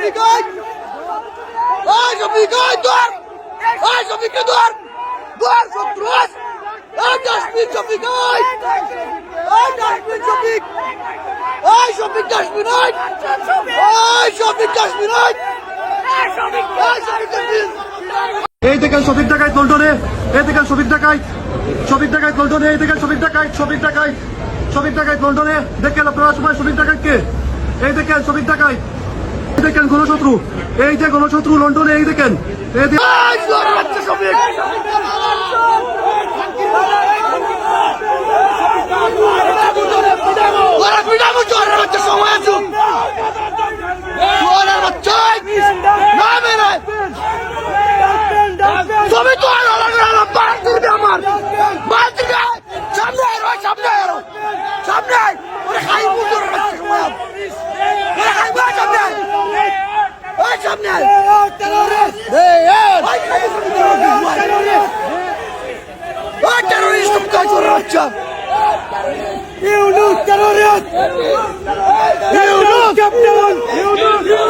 ওই ওই শফিক ওই দর ওই শফিক দর দর সত্রস ওই ডাস্টবিন শফিক ওই ওই ডাস্টবিন শফিক ওই শফিক ডাস্টবিন ওই ওই শফিক ডাস্টবিন ওই ওই শফিক ডাস্টবিন এই দেখেন শফিক ডাকাই লন্ডনে এই দেখেন শফিক ডাকাই। শফিক ডাকাই লন্ডনে এই দেখেন শফিক ডাকাই শফিক ডাকাই। শফিক ডাকাই লন্ডনে দেখেন আপনারা সবাই শফিক ডাকাইকে। এই দেখেন শফিক ডাকাই। এই দেখেন গণশত্রু। এই যে গণশত্রু লন্ডনে এই দেখেন। এই Дай коротча! Юнус террорист! Юнус капитан! Юнус!